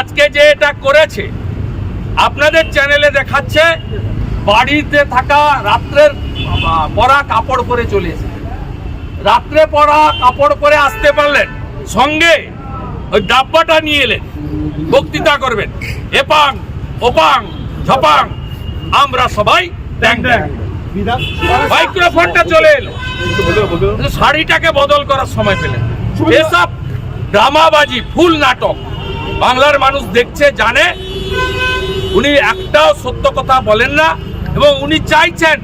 আজকে যে এটা করেছে আপনাদের চ্যানেলে দেখাচ্ছে বাড়িতে থাকা রাত্রের পরা কাপড় পরে চলে এসেছে। রাত্রে পরা কাপড় পরে আসতে পারলেন সঙ্গে ওই ডাব্বাটা নিয়ে এলেন বক্তৃতা করবেন। এপাং ওপাং ঝপাং আমরা সবাই মাইক্রোফোনটা চলে এলো। শাড়িটাকে বদল করার সময় পেলেন। এসব ড্রামাবাজি ফুল নাটক। বাংলার মানুষ দেখছে, জানে। উনি একটাও সত্য কথা বলেন না এবং উনি চাইছেন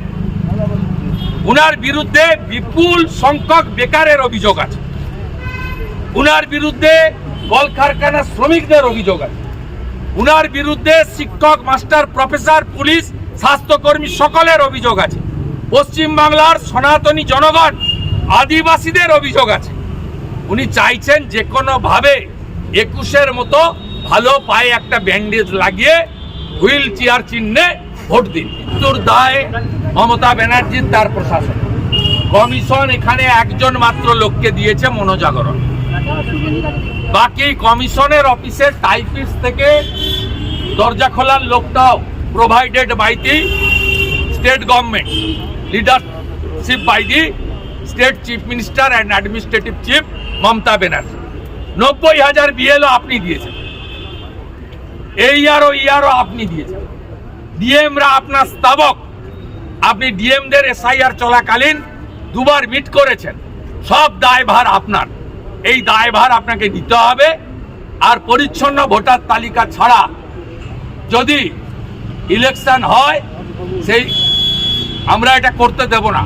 উনার বিরুদ্ধে বিপুল সংখ্যক বেকারের অভিযোগ আছে। উনার বিরুদ্ধে কলকারখানা শ্রমিকদের অভিযোগ আছে। উনার বিরুদ্ধে শিক্ষক, মাস্টার, প্রফেসর, পুলিশ, স্বাস্থ্যকর্মী সকলের অভিযোগ আছে। পশ্চিম বাংলার সনাতনী জনগণ আদিবাসীদের অভিযোগ আছে। উনি চাইছেন যে কোনোভাবে একুশের মতো ভালো পায়ে একটা ব্যান্ডেজ লাগিয়ে হুইল চেয়ার চিহ্নে ভোট দিন। মৃত্যুর দায় মমতা ব্যানার্জির, তার প্রশাসন। কমিশন এখানে একজন মাত্র লোককে দিয়েছে মনোজাগরণ। বাকি কমিশনের অফিসের টাইপিস থেকে দরজা খোলার লোকটাও provided by the state government leadership by the state chief minister and administrative chief Mamata Banerjee. নব্বই হাজার বিএলও আপনি দিয়েছেন। এই ইয়ারও ইয়ারও আপনি দিয়েছেন। ডিএমরা আপনার স্তাবক। আপনি ডিএমদের এসআইআর চলাকালীন দুবার মিট করেছেন। সব দায়ভার আপনার। এই দায়ভার আপনাকে দিতে হবে। আর পরিচ্ছন্ন ভোটার তালিকা ছাড়া যদি ইলেকশন হয়, সেই আমরা এটা করতে দেব না।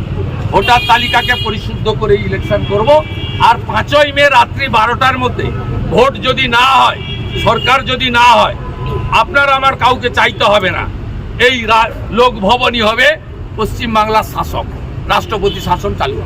ভোটার তালিকাকে পরিশুদ্ধ করে ইলেকশন করব। আর পাঁচই মে রাত্রি বারোটার মধ্যে ভোট যদি না হয়, সরকার যদি না হয়, আপনার আমার কাউকে চাইতে হবে না এই লোক ভবনই হবে পশ্চিমবাংলার শাসক, রাষ্ট্রপতি শাসন চালু।